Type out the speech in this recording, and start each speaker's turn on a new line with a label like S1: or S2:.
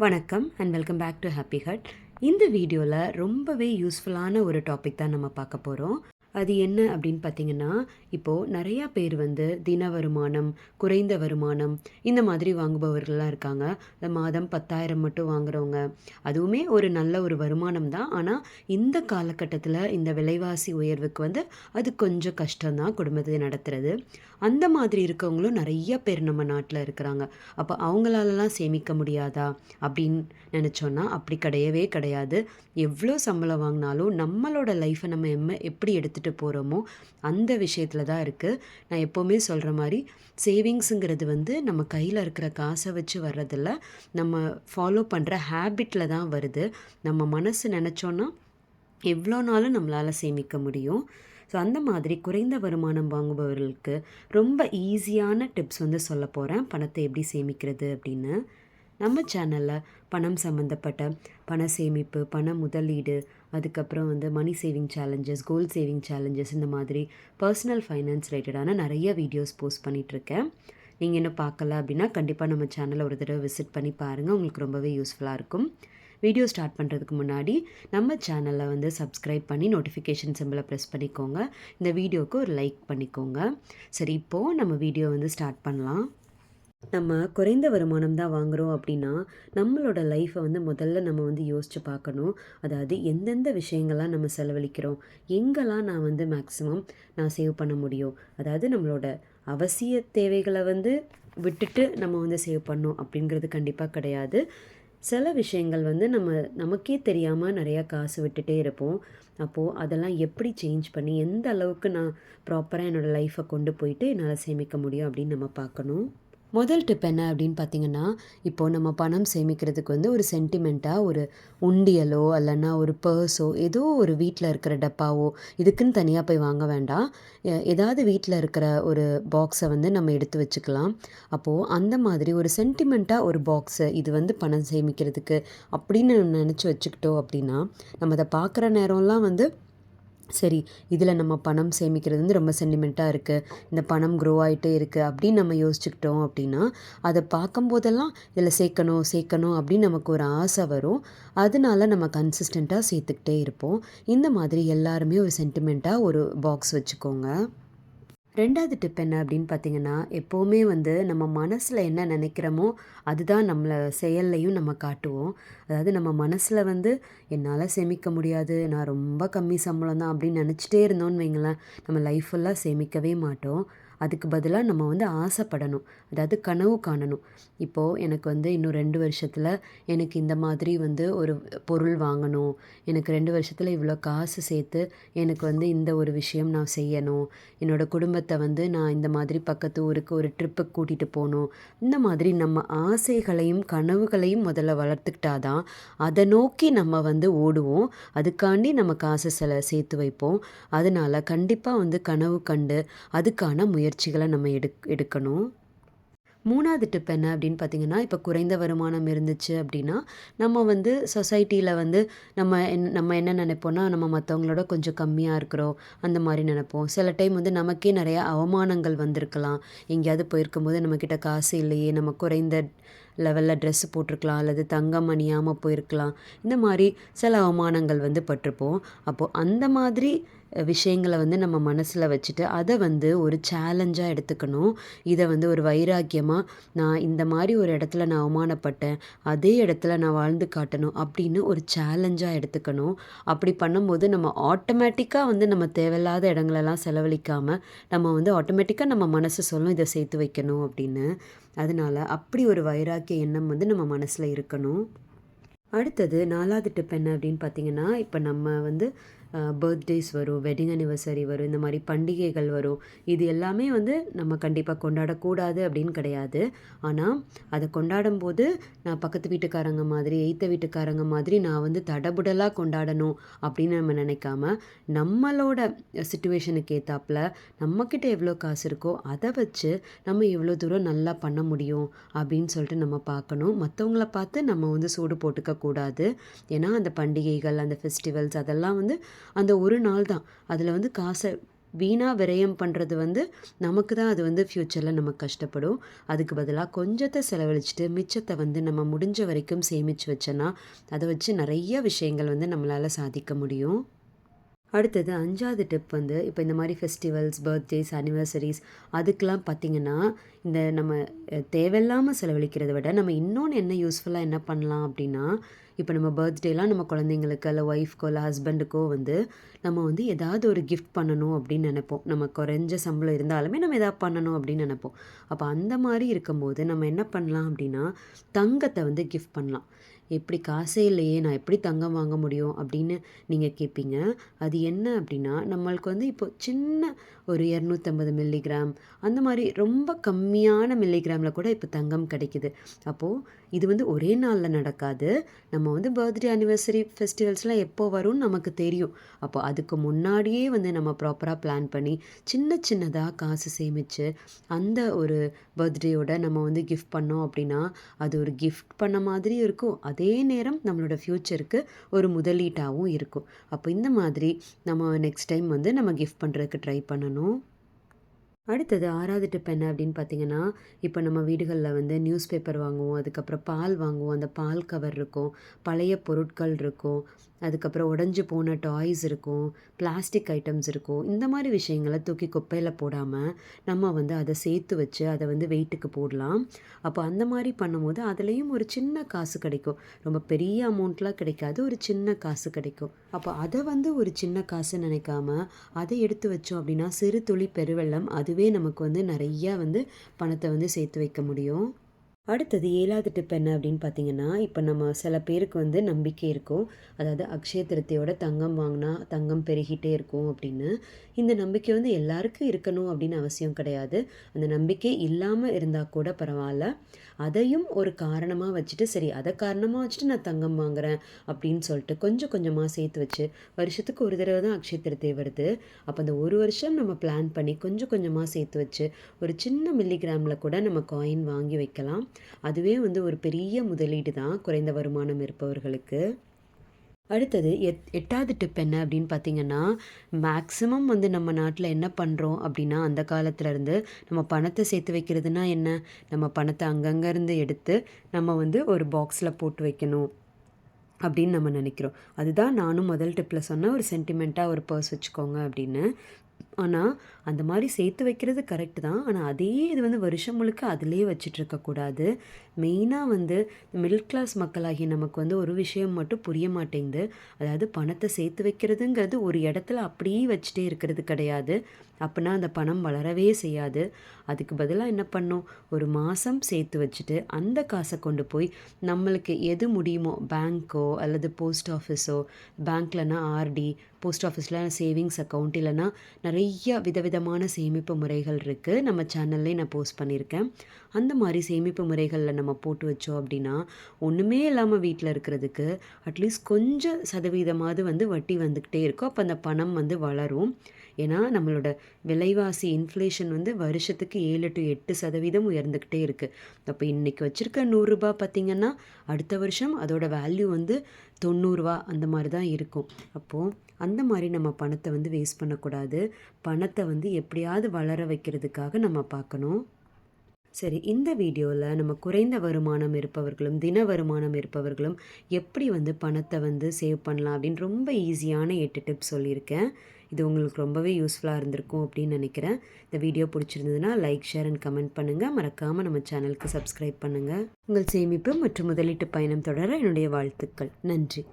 S1: வணக்கம் and welcome back to happy hut இந்த வீடியோவில் ரொம்பவே யூஸ்ஃபுல்லான ஒரு டாபிக் தான் நம்ம பார்க்க போகிறோம் அது என்ன அப்படின்னு பார்த்தீங்கன்னா இப்போது நிறையா பேர் வந்து தின வருமானம் குறைந்த வருமானம் இந்த மாதிரி வாங்குபவர்கள்லாம் இருக்காங்க. இந்த மாதம் பத்தாயிரம் மட்டும் வாங்குறவங்க. அதுவுமே ஒரு நல்ல ஒரு வருமானம் தான். ஆனால் இந்த காலகட்டத்தில் இந்த விலைவாசி உயர்வுக்கு வந்து அது கொஞ்சம் கஷ்டம்தான் குடும்பத்தை நடத்துறது. அந்த மாதிரி இருக்கவங்களும் நிறைய பேர் நம்ம நாட்டில் இருக்கிறாங்க. அப்போ அவங்களாலலாம் சேமிக்க முடியாதா அப்படின்னு நினச்சோன்னா அப்படி கிடையவே கிடையாது. எவ்வளோ சம்பளம் வாங்கினாலும் நம்மளோட லைஃப்பை நம்ம எம்ம எப்படி பார்த்துட்டு போகிறோமோ அந்த விஷயத்தில் தான் இருக்குது நான் எப்போவுமே சொல்கிற மாதிரி சேவிங்ஸுங்கிறது வந்து நம்ம கையில் இருக்கிற காசை வச்சு வர்றதில்ல. நம்ம ஃபாலோ பண்ணுற ஹேபிட்டில் தான் வருது. நம்ம மனசு நினச்சோன்னா எவ்வளோ நாளும் நம்மளால் சேமிக்க முடியும். ஸோ அந்த மாதிரி குறைந்த வருமானம் வாங்குபவர்களுக்கு ரொம்ப ஈஸியான டிப்ஸ் வந்து சொல்ல போகிறேன் பணத்தை எப்படி சேமிக்கிறது அப்படின்னு. நம்ம சேனலில் பணம் சம்மந்தப்பட்ட பண சேமிப்பு பண முதலீடு அதுக்கப்புறம் வந்து money saving challenges goal saving challenges இந்த மாதிரி பர்சனல் ஃபைனான்ஸ் ரிலேட்டடான நிறைய வீடியோஸ் போஸ்ட் பண்ணிகிட்ருக்கேன் நீங்கள் இன்னும் பார்க்கல அப்படின்னா கண்டிப்பாக நம்ம சேனலை ஒரு தடவை விசிட் பண்ணி பாருங்கள் உங்களுக்கு ரொம்பவே யூஸ்ஃபுல்லாக இருக்கும். வீடியோ ஸ்டார்ட் பண்ணுறதுக்கு முன்னாடி நம்ம சேனலை வந்து சப்ஸ்கிரைப் பண்ணி நோட்டிஃபிகேஷன் சிம்பிளை ப்ரெஸ் பண்ணிக்கோங்க. இந்த வீடியோவுக்கு ஒரு லைக் பண்ணிக்கோங்க. சரி இப்போது நம்ம வீடியோ வந்து ஸ்டார்ட் பண்ணலாம். நம்ம குறைந்த வருமானம் தான் வாங்குகிறோம் அப்படின்னா நம்மளோட லைஃப்பை வந்து முதல்ல நம்ம வந்து யோசித்து பார்க்கணும். அதாவது எந்தெந்த விஷயங்கள்லாம் நம்ம செலவழிக்கிறோம். எங்கெல்லாம் நான் வந்து மேக்ஸிமம் நான் சேவ் பண்ண முடியும்? அதாவது நம்மளோட அவசிய தேவைகளை வந்து விட்டுட்டு நம்ம வந்து சேவ் பண்ணோம் அப்படிங்கிறது கண்டிப்பாக கிடையாது. சில விஷயங்கள் வந்து நம்ம நமக்கே தெரியாமல் நிறையா காசு விட்டுட்டே இருப்போம். அப்போது அதெல்லாம் எப்படி சேஞ்ச் பண்ணி எந்த அளவுக்கு நான் ப்ராப்பராக என்னோடய லைஃப்பை கொண்டு போயிட்டு என்னால் சேமிக்க முடியும் அப்படின்னு நம்ம பார்க்கணும். முதல் டிப் என்ன அப்படின்னு பார்த்தீங்கன்னா இப்போது நம்ம பணம் சேமிக்கிறதுக்கு வந்து ஒரு சென்டிமெண்ட்டாக ஒரு உண்டியலோ இல்லைன்னா ஒரு பர்ஸோ ஏதோ ஒரு வீட்டில் இருக்கிற டப்பாவோ இதுக்குன்னு தனியாக போய் வாங்க வேண்டாம். ஏதாவது வீட்டில் இருக்கிற ஒரு பாக்ஸை வந்து நம்ம எடுத்து வச்சுக்கலாம். அப்போது அந்த மாதிரி ஒரு சென்டிமெண்ட்டாக ஒரு பாக்ஸு இது வந்து பணம் சேமிக்கிறதுக்கு அப்படின்னு நினச்சி வச்சுக்கிட்டோம் அப்படின்னா நம்ம அதை பார்க்குற நேரம்லாம் வந்து சரி இதில் நம்ம பணம் சேமிக்கிறது வந்து ரொம்ப சென்டிமெண்ட்டாக இருக்குது இந்த பணம் க்ரோ ஆகிட்டே இருக்குது அப்படின்னு நம்ம யோசிச்சுக்கிட்டோம் அப்படின்னா அதை பார்க்கும்போதெல்லாம் இதில் சேர்க்கணும் சேர்க்கணும் அப்படின்னு நமக்கு ஒரு ஆசை வரும். அதனால நம்ம கன்சிஸ்டண்ட்டாக சேர்த்துக்கிட்டே இருப்போம். இந்த மாதிரி எல்லாருமே ஒரு சென்டிமெண்ட்டாக ஒரு பாக்ஸ் வச்சுக்கோங்க. ரெண்டாவது டிப் என்ன அப்படின்னு பார்த்தீங்கன்னா எப்போவுமே வந்து நம்ம மனசில் என்ன நினைக்கிறோமோ அதுதான் நம்மளை செயல்லையும் நம்ம காட்டுவோம். அதாவது நம்ம மனசில் வந்து என்னால் சேமிக்க முடியாது நான் ரொம்ப கம்மி சம்பளம் தான் அப்படின்னு நினச்சிட்டே இருந்தோன்னு வைங்களேன் நம்ம லைஃப் ஃபுல்லாக சேமிக்கவே மாட்டோம். அதுக்கு பதிலாக நம்ம வந்து ஆசைப்படணும். அதாவது கனவு காணணும். இப்போது எனக்கு வந்து இன்னும் ரெண்டு வருஷத்தில் எனக்கு இந்த மாதிரி வந்து ஒரு பொருள் வாங்கணும். எனக்கு ரெண்டு வருஷத்தில் இவ்வளோ காசு சேர்த்து எனக்கு வந்து இந்த ஒரு விஷயம் நான் செய்யணும். என்னோடய குடும்பத்தை வந்து நான் இந்த மாதிரி பக்கத்து ஊருக்கு ஒரு ட்ரிப்பு கூட்டிகிட்டு போகணும். இந்த மாதிரி நம்ம ஆசைகளையும் கனவுகளையும் முதல்ல வளர்த்துக்கிட்டாதான் அதை நோக்கி நம்ம வந்து ஓடுவோம். அதுக்காண்டி நம்ம காசு சில சேர்த்து வைப்போம். அதனால் கண்டிப்பாக வந்து கனவு கண்டு அதுக்கான முயற்சி முயற்சிகளை நம்ம எடுக் எடுக்கணும். மூணாவது டிப் என்ன அப்படின்னு பார்த்தீங்கன்னா இப்போ குறைந்த வருமானம் இருந்துச்சு அப்படின்னா நம்ம வந்து சொசைட்டியில் வந்து நம்ம என் நம்ம என்ன நினைப்போம்னா நம்ம மற்றவங்களோட கொஞ்சம் கம்மியாக இருக்கிறோம் அந்த மாதிரி நினைப்போம். சில டைம் வந்து நமக்கே நிறையா அவமானங்கள் வந்திருக்கலாம். எங்கேயாவது போயிருக்கும்போது நம்மக்கிட்ட காசு இல்லையே நம்ம குறைந்த லெவலில் ட்ரெஸ்ஸு போட்டிருக்கலாம் அல்லது தங்கம் அணியாமல் போயிருக்கலாம். இந்த மாதிரி சில அவமானங்கள் வந்து பட்டிருப்போம். அப்போது அந்த மாதிரி விஷயங்களை வந்து நம்ம மனசில் வச்சுட்டு அதை வந்து ஒரு சேலஞ்சாக எடுத்துக்கணும். இதை வந்து ஒரு வைராக்கியமாக நான் இந்த மாதிரி ஒரு இடத்துல நான் அவமானப்பட்டேன் அதே இடத்துல நான் வாழ்ந்து காட்டணும் அப்படின்னு ஒரு சேலஞ்சாக எடுத்துக்கணும். அப்படி பண்ணும்போது நம்ம ஆட்டோமேட்டிக்காக வந்து நம்ம தேவையில்லாத இடங்களெல்லாம் செலவழிக்காமல் நம்ம வந்து ஆட்டோமேட்டிக்காக நம்ம மனசு சொல்லும் இதை சேர்த்து வைக்கணும் அப்படின்னு. அதனால் அப்படி ஒரு வைராக்கிய எண்ணம் வந்து நம்ம மனசில் இருக்கணும். அடுத்தது நாலாவது டிப் என்ன அப்படின்னு பார்த்தீங்கன்னா இப்போ நம்ம வந்து பர்த்டேஸ் வரும் வெட்டிங் அனிவர்சரி வரும் இந்த மாதிரி பண்டிகைகள் வரும். இது எல்லாமே வந்து நம்ம கண்டிப்பாக கொண்டாடக்கூடாது அப்படின்னு கிடையாது. ஆனால் அதை கொண்டாடும் போது நான் பக்கத்து வீட்டுக்காரங்க மாதிரி எய்த்த வீட்டுக்காரங்க மாதிரி நான் வந்து தடபுடலாக கொண்டாடணும் அப்படின்னு நம்ம நினைக்காம நம்மளோட சுச்சுவேஷனுக்கு ஏற்றாப்புல நம்மக்கிட்ட எவ்வளோ காசு இருக்கோ அதை வச்சு நம்ம எவ்வளோ தூரம் நல்லா பண்ண முடியும் அப்படின்னு சொல்லிட்டு நம்ம பார்க்கணும். மற்றவங்கள பார்த்து நம்ம வந்து சூடு போட்டுக்க கூடாது ஏன்னா அந்த பண்டிகைகள் அந்த ஃபெஸ்டிவல்ஸ் அதெல்லாம் வந்து அந்த ஒரு நாள் தான். அதில் வந்து காசை வீணாக விரயம் பண்ணுறது வந்து நமக்கு தான் அது வந்து ஃப்யூச்சரில் நம்ம கஷ்டப்படும். அதுக்கு பதிலாக கொஞ்சத்தை செலவழிச்சிட்டு மிச்சத்தை வந்து நம்ம முடிஞ்ச வரைக்கும் சேமித்து வச்சோன்னா அதை வச்சு நிறைய விஷயங்கள் வந்து நம்மளால் சாதிக்க முடியும். அடுத்தது அஞ்சாவது டிப் வந்து இப்போ இந்த மாதிரி ஃபெஸ்டிவல்ஸ் பர்த்டேஸ் அனிவர்சரிஸ் அதுக்கெலாம் பார்த்திங்கன்னா இந்த நம்ம தேவையில்லாமல் செலவழிக்கிறத விட நம்ம இன்னொன்று என்ன யூஸ்ஃபுல்லாக என்ன பண்ணலாம் அப்படின்னா இப்போ நம்ம பர்த்டேலாம் நம்ம குழந்தைங்களுக்கு இல்லை ஒய்ஃப்க்கோ இல்லை ஹஸ்பண்டுக்கோ வந்து நம்ம வந்து ஏதாவது ஒரு கிஃப்ட் பண்ணணும் அப்படின்னு நினைப்போம். நம்ம குறைஞ்ச சம்பளம் இருந்தாலுமே நம்ம எதாவது பண்ணணும் அப்படின்னு நினைப்போம். அப்போ அந்த மாதிரி இருக்கும்போது நம்ம என்ன பண்ணலாம் அப்படின்னா தங்கத்தை வந்து கிஃப்ட் பண்ணலாம். எப்படி காசே இல்லையே நான் எப்படி தங்கம் வாங்க முடியும் அப்படின்னு நீங்கள் கேட்பீங்க அது என்ன அப்படின்னா நம்மளுக்கு வந்து இப்போ சின்ன ஒரு இரநூத்தம்பது மில்லிகிராம் அந்த மாதிரி ரொம்ப கம்மியான மில்லிகிராமில் கூட இப்போ தங்கம் கிடைக்குது. அப்போது இது வந்து ஒரே நாளில் நடக்காது. நம்ம வந்து பர்த்டே அனிவர்சரி ஃபெஸ்டிவல்ஸ்லாம் எப்போ வரும்னு நமக்கு தெரியும். அப்போ அதுக்கு முன்னாடியே வந்து நம்ம ப்ராப்பராக பிளான் பண்ணி சின்ன சின்னதாக காசு சேமித்து அந்த ஒரு பர்த்டேயோட நம்ம வந்து கிஃப்ட் பண்ணோம் அப்படின்னா அது ஒரு கிஃப்ட் பண்ண மாதிரியும் இருக்கும். அது அதே நேரம் நம்மளோட ஃப்யூச்சருக்கு ஒரு முதலீட்டாகவும் இருக்கும். அப்போ இந்த மாதிரி நம்ம நெக்ஸ்ட் டைம் வந்து நம்ம கிஃப்ட் பண்ணுறதுக்கு ட்ரை பண்ணணும். அடுத்தது ஆறாவது டிப் என்ன அப்படின்னு பார்த்தீங்கன்னா இப்போ நம்ம வீடுகளில் வந்து நியூஸ் பேப்பர் வாங்குவோம் அதுக்கப்புறம் பால் வாங்குவோம் அந்த பால் கவர் இருக்கும் பழைய பொருட்கள் இருக்கும் அதுக்கப்புறம் உடஞ்சி போன டாய்ஸ் இருக்கும் பிளாஸ்டிக் ஐட்டம்ஸ் இருக்கும். இந்த மாதிரி விஷயங்களை தூக்கி குப்பையில் போடாமல் நம்ம வந்து அதை சேர்த்து வச்சு அதை வந்து வெயிட்டுக்கு போடலாம். அப்போ அந்த மாதிரி பண்ணும்போது அதுலேயும் ஒரு சின்ன காசு கிடைக்கும். ரொம்ப பெரிய அமௌண்ட்லாம் கிடைக்காது ஒரு சின்ன காசு கிடைக்கும். அப்போ அதை வந்து ஒரு சின்ன காசு நினைக்காம அதை எடுத்து வச்சோம் அப்படின்னா சிறு துளி பெருவெள்ளம் அதுவே நமக்கு வந்து நிறையா வந்து பணத்தை வந்து சேர்த்து வைக்க முடியும். அடுத்தது ஏழாவது டிப் என்ன அப்படின்னு பார்த்தீங்கன்னா இப்போ நம்ம சில பேருக்கு வந்து நம்பிக்கை இருக்கும். அதாவது அக்ஷய திருத்தியோட தங்கம் வாங்கினா தங்கம் பெருகிட்டே இருக்கும் அப்படின்னு. இந்த நம்பிக்கை வந்து எல்லாருக்கும் இருக்கணும் அப்படின்னு அவசியம் கிடையாது. அந்த நம்பிக்கை இல்லாமல் இருந்தால் கூட பரவாயில்ல. அதையும் ஒரு காரணமாக வச்சுட்டு சரி அதை காரணமாக வச்சுட்டு நான் தங்கம் வாங்குறேன் அப்படின்னு சொல்லிட்டு கொஞ்சம் கொஞ்சமாக சேர்த்து வச்சு வருஷத்துக்கு ஒரு தடவை தான் அக்ஷய திருத்தி வருது. அப்போ அந்த ஒரு வருஷம் நம்ம பிளான் பண்ணி கொஞ்சம் கொஞ்சமாக சேர்த்து வச்சு ஒரு சின்ன மில்லிகிராமில் கூட நம்ம காயின் வாங்கி வைக்கலாம். அதுவே வந்து ஒரு பெரிய முதலீடு தான் குறைந்த வருமானம் இருப்பவர்களுக்கு. அடுத்தது எட் எட்டாவது டிப் என்ன அப்படின்னு பார்த்தீங்கன்னா மேக்ஸிமம் வந்து நம்ம நாட்டில் என்ன பண்ணுறோம் அப்படின்னா அந்த காலத்துல இருந்து நம்ம பணத்தை சேர்த்து வைக்கிறதுனா என்ன? நம்ம பணத்தை அங்கங்கேருந்து எடுத்து நம்ம வந்து ஒரு பாக்ஸில் போட்டு வைக்கணும் அப்படின்னு நம்ம நினைக்கிறோம். அதுதான் நானும் முதல் டிப்பில் சொன்ன ஒரு சென்டிமெண்ட்டாக ஒரு பர்ஸ் வச்சுக்கோங்க அப்படின்னு. ஆனால் அந்த மாதிரி சேர்த்து வைக்கிறது கரெக்டு தான். ஆனால் அதே இது வந்து வருஷம் முழுக்க அதிலே வச்சிட்ருக்கக்கூடாது மெயினாக வந்து மிடில் கிளாஸ் மக்களாகிய நமக்கு வந்து ஒரு விஷயம் மட்டும் புரிய மாட்டேங்குது. அதாவது பணத்தை சேர்த்து வைக்கிறதுங்கிறது ஒரு இடத்துல அப்படியே வச்சுட்டே இருக்கிறது கிடையாது. அப்படின்னா அந்த பணம் வளரவே செய்யாது. அதுக்கு பதிலாக என்ன பண்ணோம்? ஒரு மாதம் சேர்த்து வச்சுட்டு அந்த காசை கொண்டு போய் நம்மளுக்கு எது முடியுமோ பேங்க்கோ அல்லது போஸ்ட் ஆஃபீஸோ பேங்க்லனா ஆர்டி போஸ்ட் ஆஃபீஸில் சேவிங்ஸ் அக்கௌண்ட் இல்லைனா நிறைய விதவிதமான சேமிப்பு முறைகள் இருக்குது நம்ம சேனல்லே நான் போஸ்ட் பண்ணியிருக்கேன். அந்த மாதிரி சேமிப்பு முறைகளில் நம்ம போட்டு வச்சோம் அப்படின்னா ஒன்றுமே இல்லாமல் வீட்டில் இருக்கிறதுக்கு அட்லீஸ்ட் கொஞ்சம் சதவீதமாவது வந்து வட்டி வந்துக்கிட்டே இருக்கும். அப்போ அந்த பணம் வந்து வளரும். ஏன்னா நம்மளோட விலைவாசி இன்ஃப்ளேஷன் வந்து வருஷத்துக்கு ஏழு டு எட்டு சதவீதம் உயர்ந்துக்கிட்டே இருக்குது அப்போ இன்றைக்கி வச்சுருக்க நூறுரூபா பார்த்திங்கன்னா அடுத்த வருஷம் அதோட வேல்யூ வந்து தொண்ணூறுரூவா அந்த மாதிரி தான் இருக்கும். அப்போது அந்த மாதிரி நம்ம பணத்தை வந்து வேஸ்ட் பண்ணக்கூடாது. பணத்தை வந்து எப்படியாவது வளர வைக்கிறதுக்காக நம்ம பார்க்கணும். சரி இந்த வீடியோவில் நம்ம குறைந்த வருமானம் இருப்பவர்களும் தின வருமானம் இருப்பவர்களும் எப்படி வந்து பணத்தை வந்து சேவ் பண்ணலாம் அப்படின்னு ரொம்ப ஈஸியான எட்டு டிப்ஸ் சொல்லியிருக்கேன். இது உங்களுக்கு ரொம்பவே யூஸ்ஃபுல்லாக இருந்திருக்கும் அப்படின்னு நினைக்கிறேன். இந்த வீடியோ பிடிச்சிருந்ததுன்னா லைக் ஷேர் அண்ட் கமெண்ட் பண்ணுங்கள் மறக்காமல் நம்ம சேனலுக்கு சப்ஸ்கிரைப் பண்ணுங்கள் உங்கள் சேமிப்பு மற்றும் முதலீட்டு பயணம் தொடர என்னுடைய வாழ்த்துக்கள். நன்றி.